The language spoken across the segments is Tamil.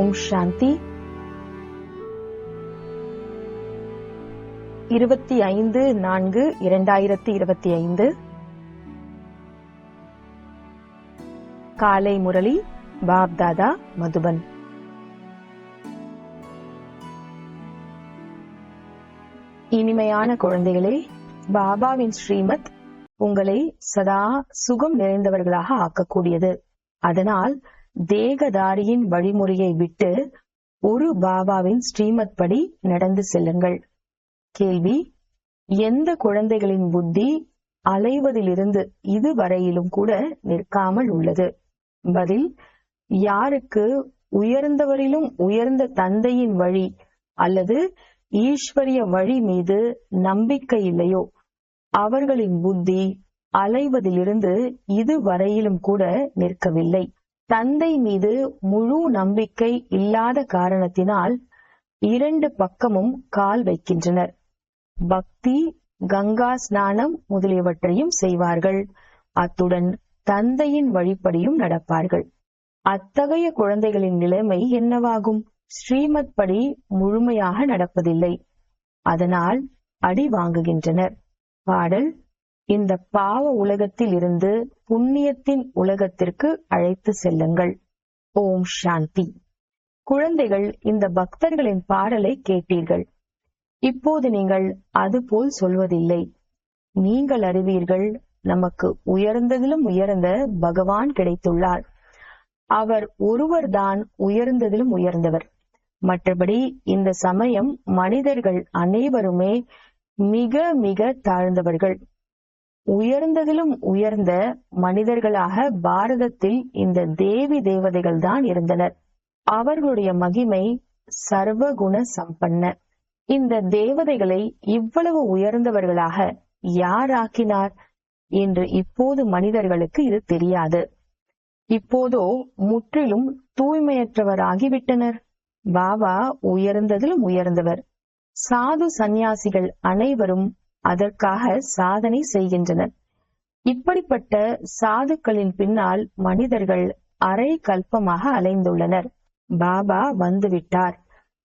ஓம் சாந்தி. இருபத்தி ஐந்து நான்கு இரண்டாயிரத்தி இருபத்தி ஐந்து. காலை முரளி பாப்தாதா மதுபன். இனிமையான குழந்தைகளே பாபாவின் ஸ்ரீமத் உங்களை சதா சுகம் நிறைந்தவர்களாக ஆக்கக்கூடியது. அதனால் தேகதாரியின் வழிமுறையை விட்டு ஒரு பாபாவின் ஸ்ரீமத் படி நடந்து செல்லுங்கள். கேள்வி எந்த குழந்தைகளின் புத்தி அலைவதிலிருந்து இதுவரையிலும் கூட நிற்காமல் உள்ளது? பதில் யாருக்கு உயர்ந்தவரிலும் உயர்ந்த தந்தையின் வழி அல்லது ஈஸ்வரிய வழி மீது நம்பிக்கை இல்லையோ? அவர்களின் புத்தி அலைவதிலிருந்து இதுவரையிலும் கூட நிற்கவில்லை. தந்தை மீது முழு நம்பிக்கை இல்லாத காரணத்தினால் இரண்டு பக்கமும் கால் வைக்கின்றனர். பக்தி கங்கா ஸ்நானம் முதலியவற்றையும் செய்வார்கள். அத்துடன் தந்தையின் வழிப்படியும் நடப்பார்கள். அத்தகைய குழந்தைகளின் நிலைமை என்னவாகும்? ஸ்ரீமத் படி முழுமையாக நடப்பதில்லை. அதனால் அடி வாங்குகின்றனர். பாடல் இந்த பாவ உலகத்தில் இருந்து புண்ணியத்தின் உலகத்திற்கு அழைத்து செல்லுங்கள். ஓம் சாந்தி. குழந்தைகள் இந்த பக்தர்களின் பாடலை கேட்டீர்கள். இப்போது நீங்கள் அதுபோல் சொல்வதில்லை. நீங்கள் அறிவீர்கள் நமக்கு உயர்ந்ததிலும் உயர்ந்த பகவான் கிடைத்துள்ளார். அவர் ஒருவர்தான் உயர்ந்ததிலும் உயர்ந்தவர். மற்றபடி இந்த சமயம் மனிதர்கள் அனைவருமே மிக மிக தாழ்ந்தவர்கள். உயர்ந்ததிலும் உயர்ந்த மனிதர்களாக பாரதத்தில் இந்த தேவி தேவதைகள் தான் இருந்தனர். அவர்களுடைய மகிமை சர்வகுண சம்பன்ன. இந்த தேவதைகளை இவ்வளவு உயர்ந்தவர்களாக யார் ஆக்கினார் என்று இப்போது மனிதர்களுக்கு இது தெரியாது. இப்போதோ முற்றிலும் தூய்மையற்றவராகிவிட்டனர். பாபா உயர்ந்ததிலும் உயர்ந்தவர். சாது சந்நியாசிகள் அனைவரும் அதற்காக சாதனை செய்கின்றனர். இப்படிப்பட்ட சாதுக்களின் பின்னால் மனிதர்கள் அரை கல்பமாக அலைந்துள்ளனர். பாபா வந்துவிட்டார்.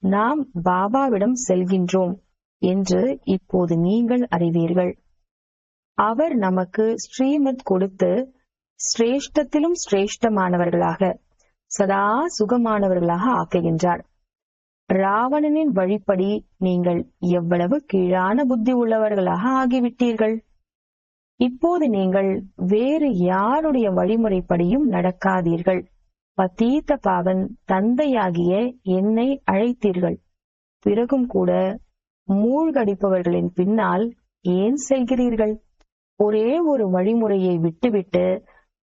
நாம் பாபாவிடம் செல்கின்றோம் என்று இப்போது நீங்கள் அறிவீர்கள். அவர் நமக்கு ஸ்ரீமத் கொடுத்து சிரேஷ்டத்திலும் சிரேஷ்டமானவர்களாக சதா சுகமானவர்களாக ஆக்குகின்றார். ராவணனின் வழிப்படி நீங்கள் எவ்வளவு கீழான புத்தி உள்ளவர்களாக ஆகிவிட்டீர்கள்? இப்போது நீங்கள் வேறு யாருடைய வழிமுறைப்படியும் நடக்காதீர்கள். பத்தீத்த பாவன் தந்தையாகிய என்னை அழைத்தீர்கள். பிறகும் கூட மூழ்கடிப்பவர்களின் பின்னால் ஏன் செல்கிறீர்கள்? ஒரே ஒரு வழிமுறையை விட்டுவிட்டு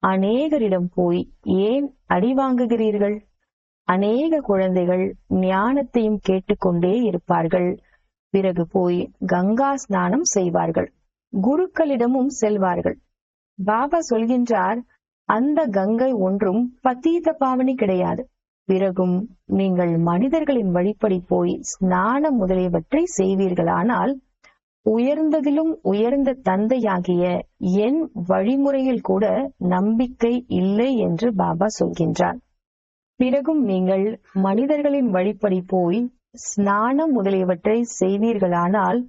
அநேகரிடம் போய் ஏன் அடி வாங்குகிறீர்கள்? அநேக குழந்தைகள் ஞானத்தையும் கேட்டுக்கொண்டே இருப்பார்கள். பிறகு போய் கங்கா ஸ்நானம் செய்வார்கள். குருக்களிடமும் செல்வார்கள். பாபா சொல்கின்றார் அந்த கங்கை ஒன்றும் பத்தீத பாவனி கிடையாது. பிறகும் நீங்கள் மனிதர்களின் வழிப்படி போய் ஸ்நானம் முதலியவற்றை செய்வீர்களானால் உயர்ந்ததிலும் உயர்ந்த தந்தையாகிய என் வழிமுறையில் கூட நம்பிக்கை இல்லை என்று பாபா சொல்கின்றார். பிறகும் நீங்கள் மனிதர்களின் வழிப்படி போய் ஸ்நானம் முதலியவற்றை செய்வீர்களானால்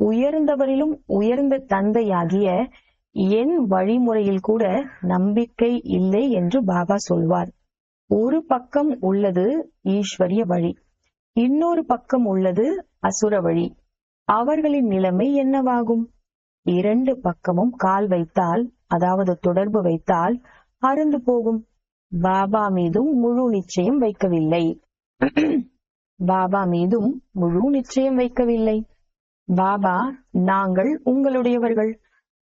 உயர்ந்தவரிலும் உயர்ந்த தந்தையாகிய என் வழிமுறையில் கூட நம்பிக்கை இல்லை என்று பாபா சொல்வார். ஒரு பக்கம் உள்ளது ஈஸ்வரிய வழி இன்னொரு பக்கம் உள்ளது அசுர வழி. அவர்களின் நிலைமை என்னவாகும்? இரண்டு பக்கமும் கால் வைத்தால் அதாவது தொடர்பு வைத்தால் அருந்து போகும். பாபா மீதும் முழு நிச்சயம் வைக்கவில்லை. பாபா மீதும் முழு நிச்சயம் வைக்கவில்லை. பாபா நாங்கள் உங்களுடையவர்கள்.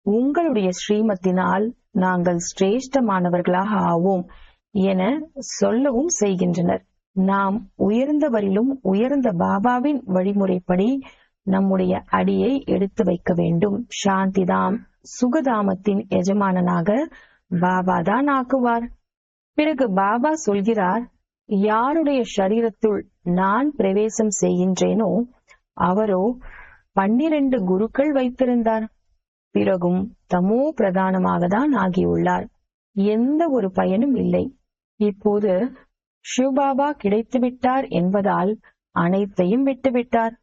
உங்களுடைய ஸ்ரீமத்தினால் நாங்கள் சிரேஷ்டமானவர்களாக ஆவோம் என சொல்லவும் செய்கின்றனர். நாம் உயர்ந்தவரிலும் உயர்ந்த பாபாவின் வழிமுறைப்படி நம்முடைய அடியை எடுத்து வைக்க வேண்டும். சாந்திதாம் சுகதாமத்தின் எஜமானனாக பாபா தான் ஆக்குவார். பிறகு பாபா சொல்கிறார் யாருடைய சரீரத்துள் நான் பிரவேசம் செய்கின்றேனோ அவரோ பன்னிரண்டு குருக்கள் வைத்திருந்தார். பிறகும் தமோ பிரதானமாக தான் ஆகியுள்ளார். எந்த ஒரு பயனும் இல்லை. இப்போது சிவபாபா கிடைத்துவிட்டார் என்பதால் அனைத்தையும் விட்டுவிட்டார்.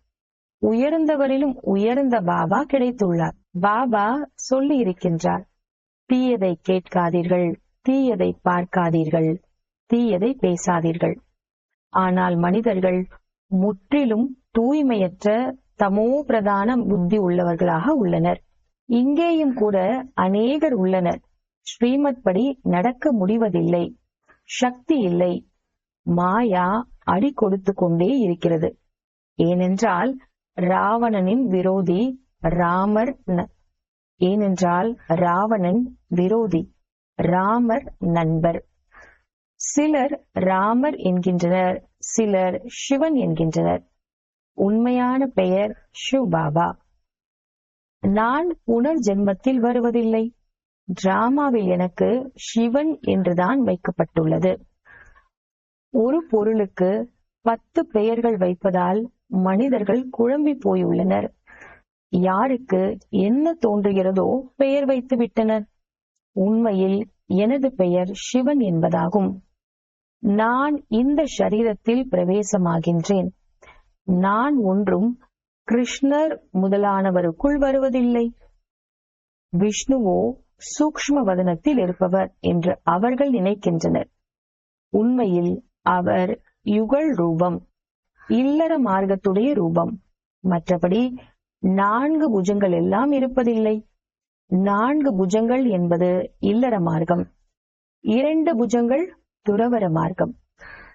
உயர்ந்தவரிலும் உயர்ந்த பாபா கிடைத்துள்ளார். பாபா சொல்லி இருக்கின்றார் தீயதை கேட்காதீர்கள். தீயதை பார்க்காதீர்கள் தீயதை பேசாதீர்கள். ஆனால் மனிதர்கள் முற்றிலும் தூய்மையற்ற தமோ பிரதான புத்தி உள்ளவர்களாக உள்ளனர். இங்கேயும் கூட அநேகர் உள்ளனர். ஸ்ரீமத் படி நடக்க முடிவதில்லை சக்தி இல்லை. மாயா அடி கொடுத்து கொண்டே இருக்கிறது. ஏனென்றால் ராவணனின் விரோதி ராமர் ஏனென்றால் ராவணன் விரோதி. ராமர் நண்பர். சிலர் ராமர் என்கின்றனர் சிலர் சிவன் என்கின்றனர். உண்மையான பெயர் சிவபாபா. நான் புனர் ஜென்மத்தில் வருவதில்லை. டிராமாவில் எனக்கு சிவன் என்றுதான் வைக்கப்பட்டுள்ளது. ஒரு பொருளுக்கு பத்து பெயர்கள் வைப்பதால் மனிதர்கள் குழம்பி போயுள்ளனர். யாருக்கு என்ன தோன்றுகிறதோ பெயர் வைத்து விட்டனர் உண்மையில் எனது பெயர் சிவன் என்பதாகும். நான் இந்த சரீரத்தில் பிரவேசமாகின்றேன். நான் ஒன்றும் கிருஷ்ணர் முதலானவருக்குள் வருவதில்லை. விஷ்ணுவோ சூக்ஷ்ம வதனத்தில் இருப்பவர் என்று அவர்கள் நினைக்கின்றனர். உண்மையில் அவர் யுகல் ரூபம் இல்லற மார்க்கத்துடைய ரூபம். மற்றபடி நான்கு புஜங்கள் எல்லாம் இருப்பதில்லை. நான்கு புஜங்கள் என்பது இல்லற மார்க்கம். இரண்டு புஜங்கள் துறவர மார்க்கம்.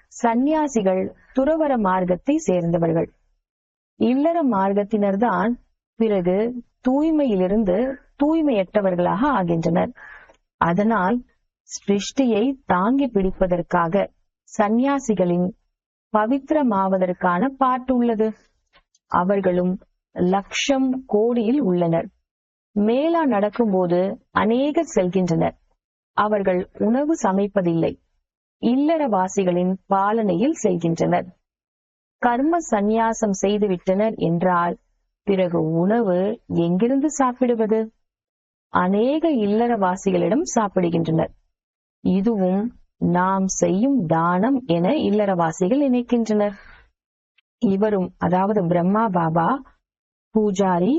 சந்நியாசிகள் துறவர மார்க்கத்தை சேர்ந்தவர்கள். இல்லற மார்க்கத்தினர்தான் பிறகு தூய்மையிலிருந்து தூய்மையற்றவர்களாக ஆகின்றனர். அதனால் சிருஷ்டியை தாங்கி பிடிப்பதற்காக சந்நியாசிகளின் பவித்திரமாவதற்கான பாட்டு உள்ளது. அவர்களும் லட்சம் கோடியில் உள்ளனர். மேலா நடக்கும்போது அநேகர் செல்கின்றனர். அவர்கள் உணவு சமைப்பதில்லை. இல்லறவாசிகளின் பாலனையில் செல்கின்றனர். கர்ம சந்நியாசம் செய்துவிட்டனர் என்றால் பிறகு உணவு எங்கிருந்து சாப்பிடுவது? அநேக இல்லறவாசிகளிடம் சாப்பிடுகின்றனர். இதுவும் நாம் செய்யும் தானம் என இல்லறவாசிகள் நினைக்கின்றனர். இவரும் அதாவது பிரம்மா பாபா பூஜாரி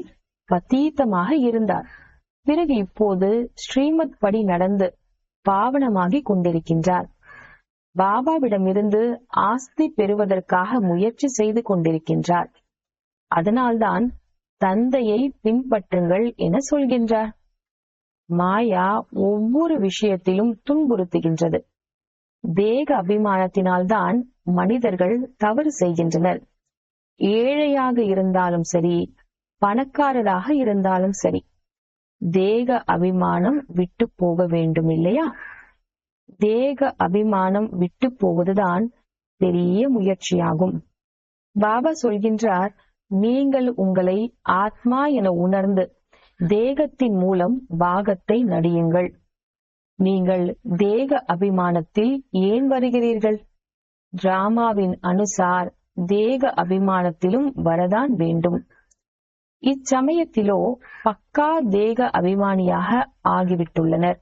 பத்தீத்தமாக இருந்தார். பிறகு இப்போது ஸ்ரீமத் படி நடந்து பாவனமாகி கொண்டிருக்கின்றார். பாபாவிடமிருந்து ஆஸ்தி பெறுவதற்காக முயற்சி செய்து கொண்டிருக்கின்றார். அதனால்தான் தந்தையை பின்பற்றுங்கள் என சொல்கின்றார். மாயா ஒவ்வொரு விஷயத்திலும் துன்புறுத்துகின்றது. தேக அபிமானத்தினால்தான் மனிதர்கள் தவறு செய்கின்றனர். ஏழையாக இருந்தாலும் சரி பணக்காரராக இருந்தாலும் சரி. தேக அபிமானம் விட்டு போக வேண்டும் இல்லையா தேக அபிமானம் விட்டு போவதுதான் பெரிய முயற்சியாகும். பாபா சொல்கின்றார் நீங்கள் உங்களை ஆத்மா என உணர்ந்து தேகத்தின் மூலம் பாகத்தை நடியுங்கள். நீங்கள் தேக அபிமானத்தில் ஏன் வருகிறீர்கள்? டிராமாவின் அனுசார் தேக அபிமானத்திலும் வரதான் வேண்டும். இச்சமயத்திலோ பக்கா தேக அபிமானியாக ஆகிவிட்டுள்ளனர்.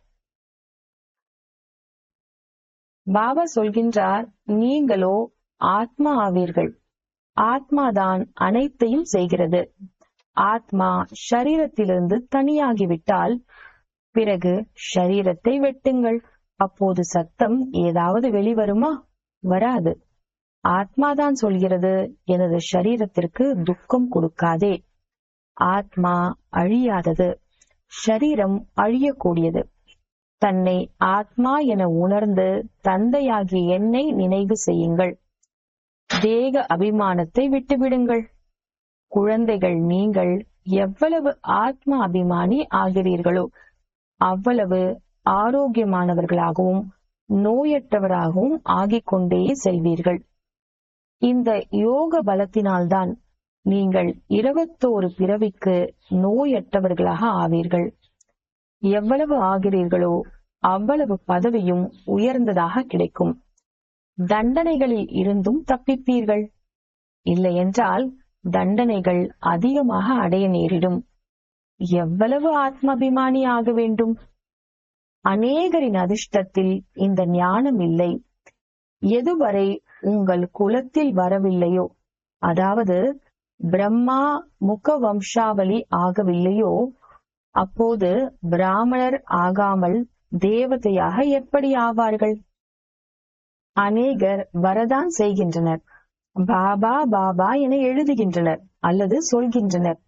பாபா சொல்கின்றார் நீங்களோ ஆத்மா ஆவீர்கள். ஆத்மாதான் அனைத்தையும் செய்கிறது. ஆத்மா ஷரீரத்திலிருந்து தனியாகிவிட்டால் பிறகு ஷரீரத்தை வெட்டுங்கள். அப்போது சத்தம் ஏதாவது வெளிவருமா? வராது. ஆத்மாதான் சொல்கிறது. எனது ஷரீரத்திற்கு துக்கம் கொடுக்காதே. ஆத்மா அழியாதது. ஷரீரம் அழியக்கூடியது. தன்னை ஆத்மா என உணர்ந்து தந்தையாகிய என்னை நினைவு செய்யுங்கள். தேக அபிமானத்தை விட்டுவிடுங்கள். குழந்தைகள் நீங்கள் எவ்வளவு ஆத்ம அபிமானி ஆகிறீர்களோ அவ்வளவு ஆரோக்கியமானவர்களாகவும் நோயற்றவராகவும் ஆகிக்கொண்டே செல்வீர்கள். இந்த யோக பலத்தினால்தான் நீங்கள் இருபத்தோரு பிறவிக்கு நோயற்றவர்களாக ஆவீர்கள். எவ்வளவு ஆகிறீர்களோ அவ்வளவு பதவியும் உயர்ந்ததாக கிடைக்கும். தண்டனைகளில் இருந்தும் தப்பிப்பீர்கள். இல்லையென்றால் தண்டனைகள் அதிகமாக அடைய நேரிடும். எவ்வளவு ஆத்மாபிமானி ஆக வேண்டும்? அநேகரின் அதிர்ஷ்டத்தில் இந்த ஞானம் இல்லை. எதுவரை உங்கள் குலத்தில் வரவில்லையோ? அதாவது பிரம்மா முக வம்சாவளி ஆகவில்லையோ? அப்போது பிராமணர் ஆகாமல் தேவதையாக எப்படி ஆவார்கள்? அநேகர் வரதான் செய்கின்றனர். பாபா பாபா என எழுதுகின்றனர் அல்லது சொல்கின்றனர்.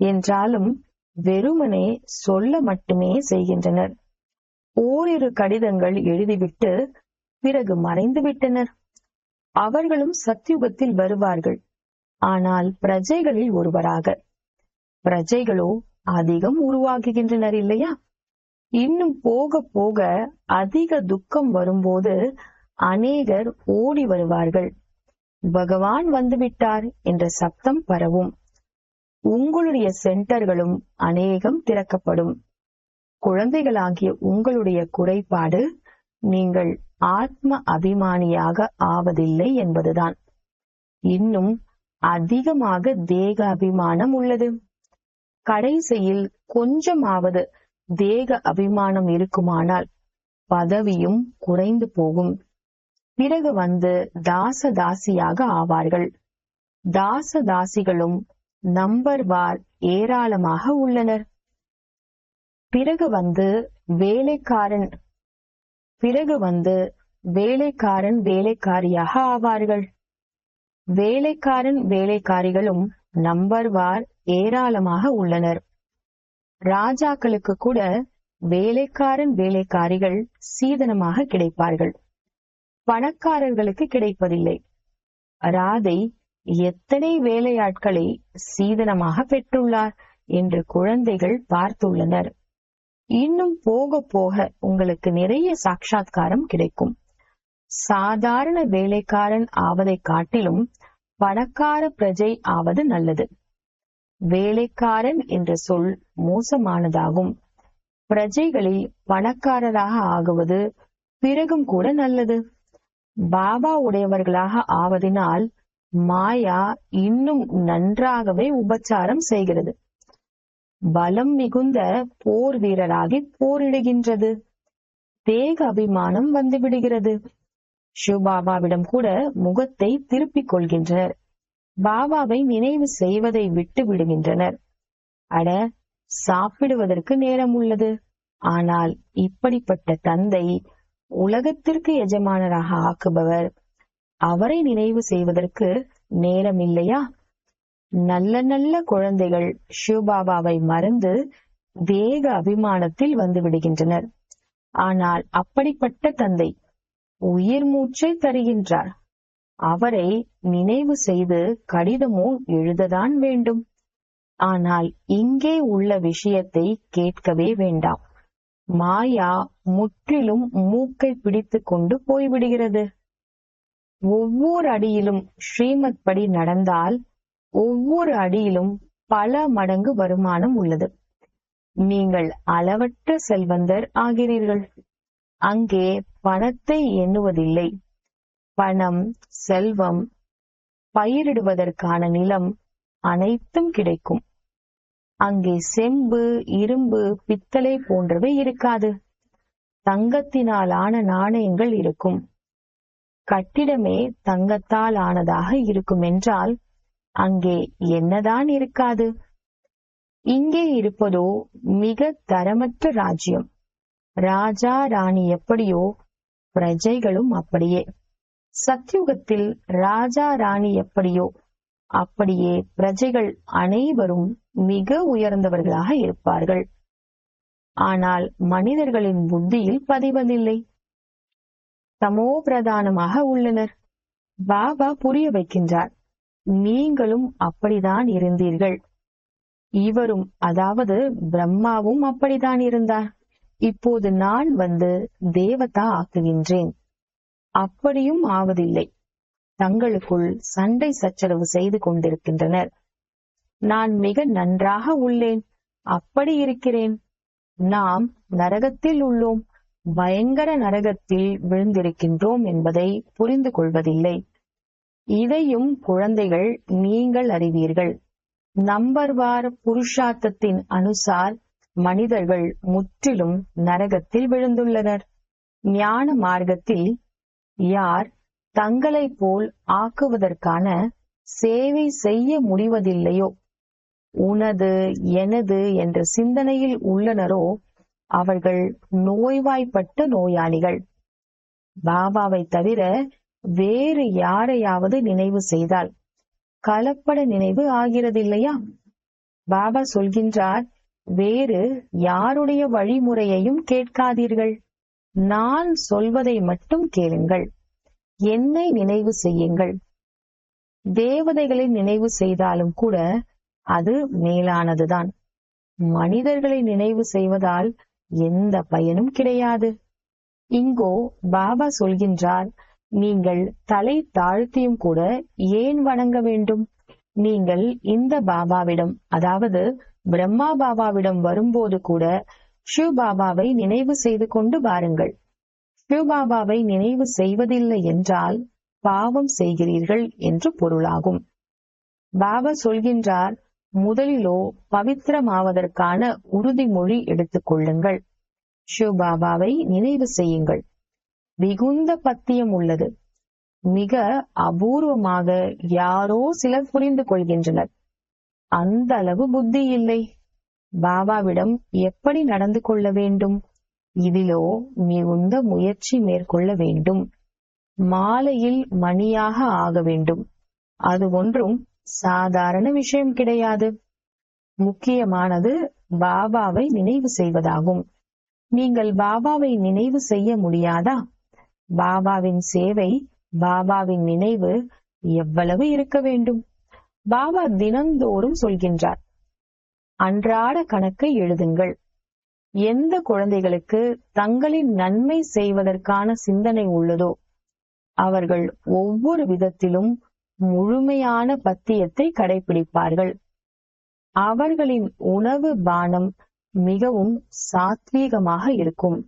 என்றாலும் வெறுமனே சொல்ல மட்டுமே செய்கின்றனர். ஓரிரு கடிதங்கள் எழுதிவிட்டு பிறகு மறைந்து விட்டனர் அவர்களும் சத்தியுகத்தில் வருவார்கள். ஆனால் பிரஜைகளில் ஒருவராக. பிரஜைகளோ அதிகம் உருவாகுகின்றனர் இல்லையா? இன்னும் போக போக அதிக துக்கம் வரும்போது அநேகர் ஓடி வருவார்கள். பகவான் வந்துவிட்டார் என்ற சப்தம் பரவும். உங்களுடைய சென்டர்களும் அநேகம் திறக்கப்படும். குழந்தைகளாகிய உங்களுடைய குறைபாடு நீங்கள் ஆத்ம அபிமானியாக ஆவதில்லை என்பதுதான். இன்னும் அதிகமாக தேக அபிமானம் உள்ளது. கடைசியில் கொஞ்சமாவது தேக அபிமானம் இருக்குமானால் பதவியும் குறைந்து போகும். பிறகு வந்து தாச தாசியாக ஆவார்கள். தாச தாசிகளும் நம்பர் வார் ஏராளமாக உள்ளனர். பிறகு வந்து வேலைக்காரன் பிறகு வந்து வேலைக்காரன் வேலைக்காரியாக ஆவார்கள். வேலைக்காரன் வேலைக்காரிகளும் நம்பர் வார் ஏராளமாக உள்ளனர். ராஜாக்களுக்கு கூட வேலைக்காரன் வேலைக்காரிகள் சீதனமாக கிடைப்பார்கள். பணக்காரர்களுக்கு கிடைப்பதில்லை. ராதை எத்தனை வேலையாட்களை சீதனமாக பெற்றுள்ளார் என்று குழந்தைகள் பார்த்துள்ளனர். இன்னும் போக போக உங்களுக்கு நிறைய சாட்சாத்காரம் கிடைக்கும். சாதாரண வேலைக்காரன் ஆவதை காட்டிலும் பணக்கார பிரஜை ஆவது நல்லது. வேலைக்காரன் என்ற சொல் மோசமானதாகும். பிரஜைகளில் பணக்காரராக ஆகுவது பிறகும் கூட நல்லது. பாபா உடையவர்களாக ஆவதினால் மாயா இன்னும் நன்றாகவே உபச்சாரம் செய்கிறது. பலம் மிகுந்த போர் வீரராகி போரிடுகின்றது. தேக அபிமானம் வந்துவிடுகிறது சிவபாபாவிடம் கூட முகத்தை திருப்பிக் கொள்கின்றனர். பாபாவை நினைவு செய்வதை விட்டு விடுகின்றனர். அட சாப்பிடுவதற்கு நேரம் உள்ளது. ஆனால் இப்படிப்பட்ட தந்தை உலகத்திற்கு எஜமானராக ஆக்குபவர் அவரை நினைவு செய்வதற்கு நேரம் இல்லையா? நல்ல நல்ல குழந்தைகள் சிவபாபாவை மறந்து வேக அபிமானத்தில் வந்து விடுகின்றனர். ஆனால் அப்படிப்பட்ட தந்தை உயிர் மூச்சை தருகின்றார். அவரை நினைவு செய்து கடிதமோ எழுததான் வேண்டும். ஆனால் இங்கே உள்ள விஷயத்தை கேட்கவே வேண்டாம். மாயா முற்றிலும் மூக்கை பிடித்து கொண்டு போய்விடுகிறது. ஒவ்வொரு அடியிலும் ஸ்ரீமத் படி நடந்தால் ஒவ்வொரு அடியிலும் பல மடங்கு வருமானம் உள்ளது. நீங்கள் அளவற்ற செல்வந்தர் ஆகிறீர்கள். அங்கே பணத்தை எண்ணுவதில்லை. பணம் செல்வம் பயிரிடுவதற்கான நிலம் அனைத்தும் கிடைக்கும். அங்கே செம்பு இரும்பு பித்தளை போன்றவை இருக்காது. தங்கத்தினால் ஆன நாணயங்கள் இருக்கும். கட்டிடமே தங்கத்தால் ஆனதாக இருக்கும் என்றால் அங்கே என்னதான் இருக்காது. இங்கே இருப்பதோ மிக தரமற்ற ராஜ்யம். ராஜா ராணி எப்படியோ பிரஜைகளும் அப்படியே. சத்யுகத்தில் ராஜா ராணி எப்படியோ அப்படியே பிரஜைகள் அனைவரும் மிக உயர்ந்தவர்களாக இருப்பார்கள். ஆனால் மனிதர்களின் புத்தியில் பதிவதில்லை. சமோ பிரதானமாக உள்ளனர். பாபா புரிய வைக்கின்றார். நீங்களும் அப்படிதான் இருந்தீர்கள். இவரும் அதாவது பிரம்மாவும் அப்படித்தான் இருந்தார். இப்போது நான் வந்து தேவதா ஆக்குகின்றேன். அப்படியும் ஆவதில்லை. தங்களுக்குள் சண்டை சச்சரவு செய்து கொண்டிருக்கின்றனர். நான் மிக நன்றாக உள்ளேன். அப்படி இருக்கிறேன். நாம் நரகத்தில் உள்ளோம். பயங்கர நரகத்தில் விழுந்திருக்கின்றோம் என்பதை புரிந்து கொள்வதில்லை. இதையும் குழந்தைகள் நீங்கள் அறிவீர்கள். நம்பர்வார் புருஷார்த்தத்தின் அனுசார் மனிதர்கள் முற்றிலும் நரகத்தில் விழுந்துள்ளனர். ஞான மார்க்கத்தில் யார் தங்களை போல் ஆக்குவதற்கான சேவை செய்ய முடிவதில்லையோ? உனது எனது என்ற சிந்தனையில் உள்ளனரோ? அவர்கள் நோய்வாய்ப்பட்ட நோயாளிகள். பாபாவை தவிர வேறு யாரையாவது நினைவு செய்தால் கலப்பட நினைவு ஆகிறதில்லையா? பாபா சொல்கின்றார் வேறு யாருடைய வழிமுறையையும் கேட்காதீர்கள். நான் சொல்வதை மட்டும் கேளுங்கள். என்னை நினைவு செய்யுங்கள். தேவதைகளை நினைவு செய்தாலும் கூட அது மேலானதுதான். மனிதர்களை நினைவு செய்வதால் எந்த பயனும் கிடையாது. இங்கோ பாபா சொல்கின்றார் நீங்கள் தலை தாழ்த்தியும் கூட ஏன் வணங்க வேண்டும்? நீங்கள் இந்த பாபாவிடம் அதாவது பிரம்மா பாபாவிடம் வரும்போது கூட ஷிவ் பாபாவை நினைவு செய்து கொண்டு வாருங்கள். ஷிவ் பாபாவை நினைவு செய்வதில்லை என்றால் பாவம் செய்கிறீர்கள் என்று பொருளாகும். பாபா சொல்கின்றார் முதலிலோ பவித்திரமாவதற்கான உறுதிமொழி எடுத்துக் கொள்ளுங்கள். ஷிவ் பாபாவை நினைவு செய்யுங்கள். மிகுந்த பத்தியம் உள்ளது. மிக அபூர்வமாக யாரோ சிலர் புரிந்து கொள்கின்றனர். அந்த அளவு புத்தி இல்லை பாபாவிடம் எப்படி நடந்து கொள்ள வேண்டும்? இதிலோ மிகுந்த முயற்சி மேற்கொள்ள வேண்டும். மாலையில் மணியாக ஆக வேண்டும். அது ஒன்றும் சாதாரண விஷயம் கிடையாது. முக்கியமானது பாபாவை நினைவு செய்வதாகும். நீங்கள் பாபாவை நினைவு செய்ய முடியாதா? பாபாவின் சேவை பாபாவின் நினைவு எவ்வளவு இருக்க வேண்டும்? பாபா தினந்தோறும் சொல்கின்றார். அன்றாட கணக்கை எழுதுங்கள். எந்த குழந்தைகளுக்கு தங்களின் நன்மை செய்வதற்கான சிந்தனை உள்ளதோ அவர்கள் ஒவ்வொரு விதத்திலும் முழுமையான பத்தியத்தை கடைபிடிப்பார்கள் அவர்களின் உணவு பானம் மிகவும் சாத்வீகமாக இருக்கும்.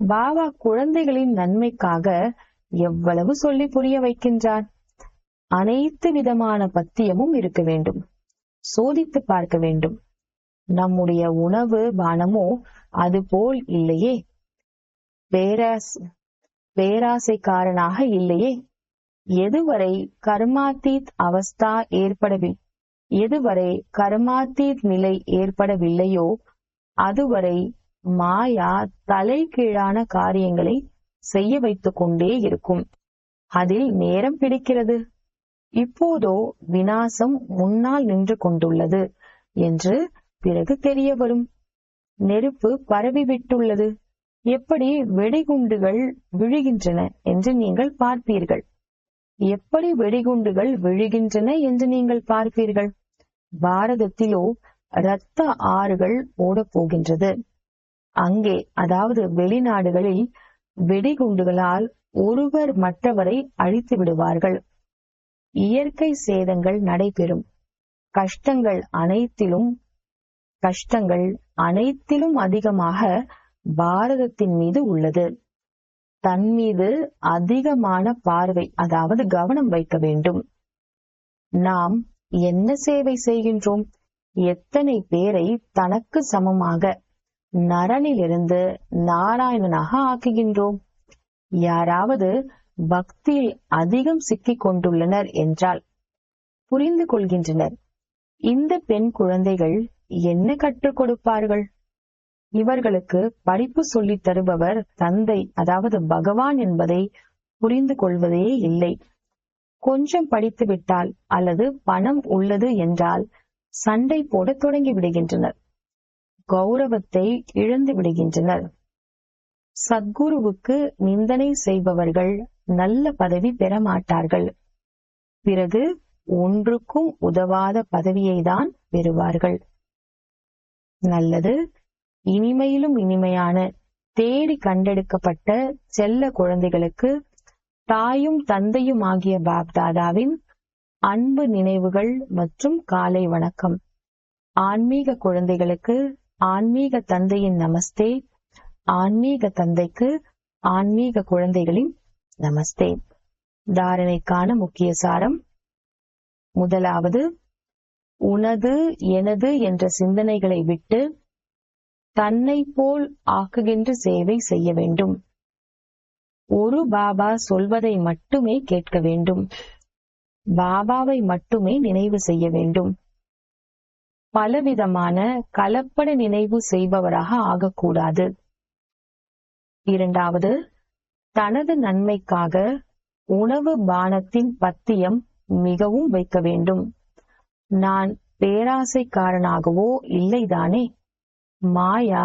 பாபா குழந்தைகளின் நன்மைக்காக எவ்வளவு சொல்லி புரிய வைக்கின்றார்? அனைத்து விதமான பத்தியமும் இருக்க வேண்டும். சோதித்து பார்க்க வேண்டும். நம்முடைய உணவு பானமோ அதுபோல் இல்லையே. பேராஸ் பேராசைக்காரனாக இல்லையே. எதுவரை கர்மாத்தீத் அவஸ்தா ஏற்படவில்லை எதுவரை கர்மாத்தீத் நிலை ஏற்படவில்லையோ அதுவரை மாயா தலைகீழான காரியங்களை செய்ய வைத்துக் கொண்டே இருக்கும். அதில் நேரம் பிடிக்கிறது. இப்போதோ வினாசம் முன்னால் நின்று கொண்டுள்ளது என்று பிறகு தெரிய வரும் நெருப்பு பரவிவிட்டுள்ளது எப்படி வெடிகுண்டுகள் விழுகின்றன என்று நீங்கள் பார்ப்பீர்கள். எப்படி வெடிகுண்டுகள் விழுகின்றன என்று நீங்கள் பார்ப்பீர்கள். பாரதத்திலோ இரத்த ஆறுகள் ஓடப் போகின்றது அங்கே அதாவது வெளிநாடுகளில் வெடிகுண்டுகளால் ஒருவர் மற்றவரை அழித்து விடுவார்கள். இயற்கை சேதங்கள் நடைபெறும். கஷ்டங்கள் அனைத்திலும் கஷ்டங்கள் அனைத்திலும் அதிகமாக பாரதத்தின் மீது உள்ளது. தன் மீது அதிகமான பார்வை அதாவது கவனம் வைக்க வேண்டும். நாம் என்ன சேவை செய்கின்றோம்? எத்தனை பேரை தனக்கு சமமாக நரனிலிருந்து நாராயணனாக ஆக்குகின்றோம்? யாராவது பக்தியில் அதிகம் சிக்கி கொண்டுள்ளனர் என்றால் புரிந்து கொள்கின்றனர் இந்த பெண் குழந்தைகள் என்ன கற்றுக் கொடுப்பார்கள்? இவர்களுக்கு படிப்பு சொல்லித் தருபவர் தந்தை அதாவது பகவான் என்பதை புரிந்து கொள்வதே இல்லை. கொஞ்சம் படித்து விட்டால் அல்லது பணம் உள்ளது என்றால் சண்டை போட தொடங்கி விடுகின்றனர் கௌரவத்தை இழந்து விடுகின்றனர் சத்குருவுக்கு நிந்தனை செய்பவர்கள் நல்ல பதவி பெற மாட்டார்கள் பிறகு ஒன்றுக்கும் உதவாத பதவியை தான் பெறுவார்கள். நல்லது. இனிமையிலும் இனிமையான தேடி கண்டெடுக்கப்பட்ட செல்ல குழந்தைகளுக்கு தாயும் தந்தையும் ஆகிய பாப்தாதாவின் அன்பு நினைவுகள் மற்றும் காலை வணக்கம். ஆன்மீக குழந்தைகளுக்கு ஆன்மீக தந்தையின் நமஸ்தே. ஆன்மீக தந்தைக்கு ஆன்மீக குழந்தைகளின் நமஸ்தே. தாரணைக்கான முக்கிய சாரம். முதலாவது உனது எனது என்ற சிந்தனைகளை விட்டு தன்னை போல் ஆக்குகின்ற சேவை செய்ய வேண்டும். ஒரு பாபா சொல்வதை மட்டுமே கேட்க வேண்டும். பாபாவை மட்டுமே நினைவு செய்ய வேண்டும். பலவிதமான கலப்பட நினைவு செய்பவராக ஆகக்கூடாது. இரண்டாவது தனது நன்மைக்காக உணவு பானத்தின் பத்தியம் மிகவும் வைக்க வேண்டும். நான் பேராசைக்காரனாகவோ இல்லைதானே? மாயா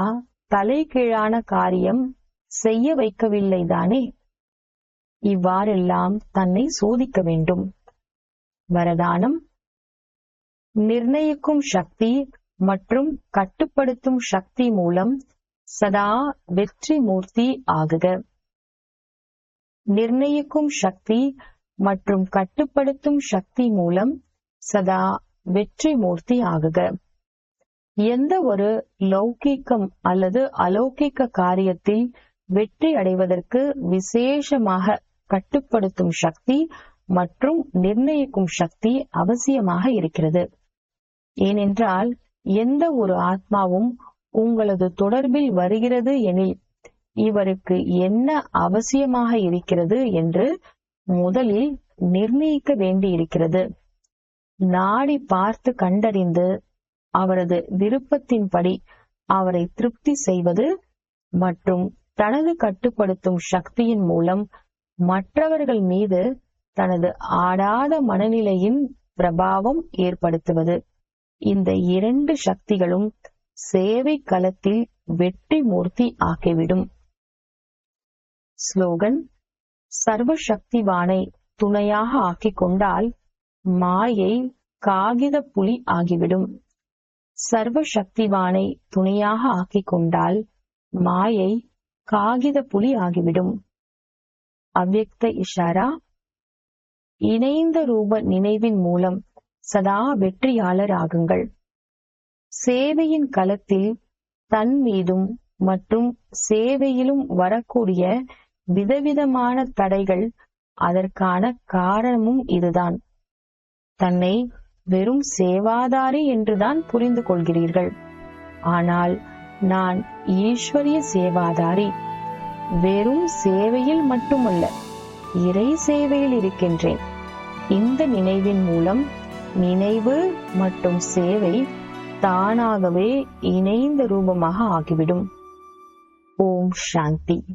தலைகீழான காரியம் செய்ய வைக்கவில்லைதானே? இவ்வாறெல்லாம் தன்னை சோதிக்க வேண்டும். வரதானம். நிர்ணயிக்கும் சக்தி மற்றும் கட்டுப்படுத்தும் சக்தி மூலம் சதா வெற்றி மூர்த்தி ஆகுக. நிர்ணயிக்கும் சக்தி மற்றும் கட்டுப்படுத்தும் சக்தி மூலம் சதா வெற்றி மூர்த்தி ஆகுக. எந்த ஒரு லௌகீக்கம் அல்லது அலௌகிக்க காரியத்தில் வெற்றி அடைவதற்கு விசேஷமாக கட்டுப்படுத்தும் சக்தி மற்றும் நிர்ணயிக்கும் சக்தி அவசியமாக இருக்கிறது. ஏனென்றால் எந்த ஒரு ஆத்மாவும் உங்களது தொடர்பில் வருகிறது எனில் இவருக்கு என்ன அவசியமாக இருக்கிறது என்று முதலில் நிர்ணயிக்க வேண்டியிருக்கிறது. நாடி பார்த்து கண்டறிந்து அவரது விருப்பத்தின்படி அவரை திருப்தி செய்வது மற்றும் தனது கட்டுப்படுத்தும் சக்தியின் மூலம் மற்றவர்கள் மீது தனது ஆடாத மனநிலையின் பிரபாவம் ஏற்படுத்துவது. இந்த இரண்டு சக்திகளும் சேவை களத்தில் வெற்றி மூர்த்தி ஆக்கிவிடும். ஸ்லோகன் சர்வசக்திவானை துணையாக ஆக்கிக் கொண்டால் மாயை காகித புலி ஆகிவிடும். சர்வசக்திவானை துணையாக ஆக்கிக் கொண்டால் மாயை காகித புலி ஆகிவிடும். அவ்வக்த இஷாரா இணைந்த ரூப நினைவின் மூலம் சதா வெற்றியாளர் ஆகுங்கள் சேவையின் களத்தில் தன் மீதும் மற்றும் சேவையிலும் வரக்கூடிய விதவிதமான தடைகள் அதற்கான காரணமும் இதுதான். தன்னை வெறும் சேவாதாரி என்றுதான் புரிந்து கொள்கிறீர்கள். ஆனால் நான் ஈஸ்வரிய சேவாதாரி. வெறும் சேவையில் மட்டுமல்ல இறை சேவையில் இருக்கின்றேன். இந்த நினைவின் மூலம் நினைவு மற்றும் சேவை தானாகவே இணைந்த ரூபமாக ஆகிவிடும். ஓம் சாந்தி.